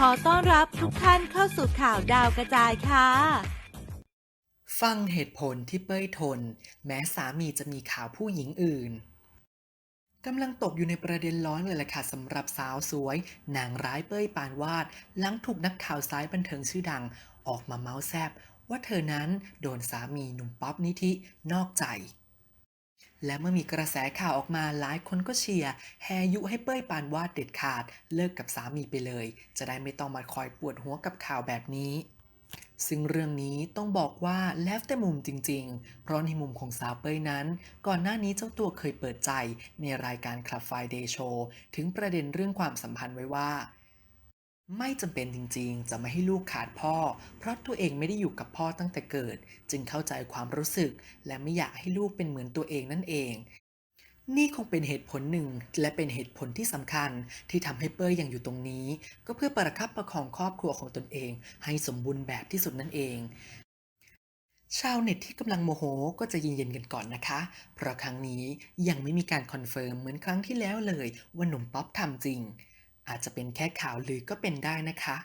ขอต้อนรับทุกท่านเข้าสู่ข่าวดาวกระจายค่ะ ฟังเหตุผลที่เป้ยทน แม้สามีจะมีข่าวผู้หญิงอื่นกำลังตกอยู่ในประเด็นร้อนเลยแหละค่ะสำหรับสาวสวย นางร้ายเป้ยปานวาด หลังถูกนักข่าวสายบันเทิงชื่อดัง ออกมาเมาส์แซบว่าเธอนั้นโดนสามีหนุ่มป๊อปนิธินอกใจ และเมื่อมีกระแสข่าวออกมาหลายคนก็เชียร์แฮยุให้เป้ยปานวาดเด็ดขาด เลิกกับสามีไปเลย จะได้ไม่ต้องมาคอยปวดหัวกับข่าวแบบนี้ ซึ่งเรื่องนี้ต้องบอกว่าแล้วแต่มุมจริง ๆ เพราะในมุมของสาวเป้ยนั้น ก่อนหน้านี้เจ้าตัวเคยเปิดใจในรายการ Club Friday Show ถึงประเด็นเรื่องความสัมพันธ์ไว้ว่า ไม่จำเป็นจริงๆ จะไม่ให้ลูกขาดพ่อ เพราะตัวเองไม่ได้อยู่กับพ่อตั้งแต่เกิด จึงเข้าใจความรู้สึก และไม่อยากให้ลูกเป็นเหมือนตัวเองนั่นเอง นี่คงเป็นเหตุผลหนึ่ง และเป็นเหตุผลที่สำคัญที่ทำให้เป้ยยังอยู่ตรงนี้ ก็เพื่อประคับประคองครอบครัวของตนเอง ให้สมบูรณ์แบบที่สุดนั่นเองชาวเน็ตที่กำลังโมโหก็จะเย็นๆกันก่อนนะคะ เพราะครั้งนี้ยังไม่มีการคอนเฟิร์มเหมือนครั้งที่แล้วเลยว่าหนุ่มป๊อปทำจริง อาจจะเป็นแค่ข่าวลือก็เป็นได้นะคะ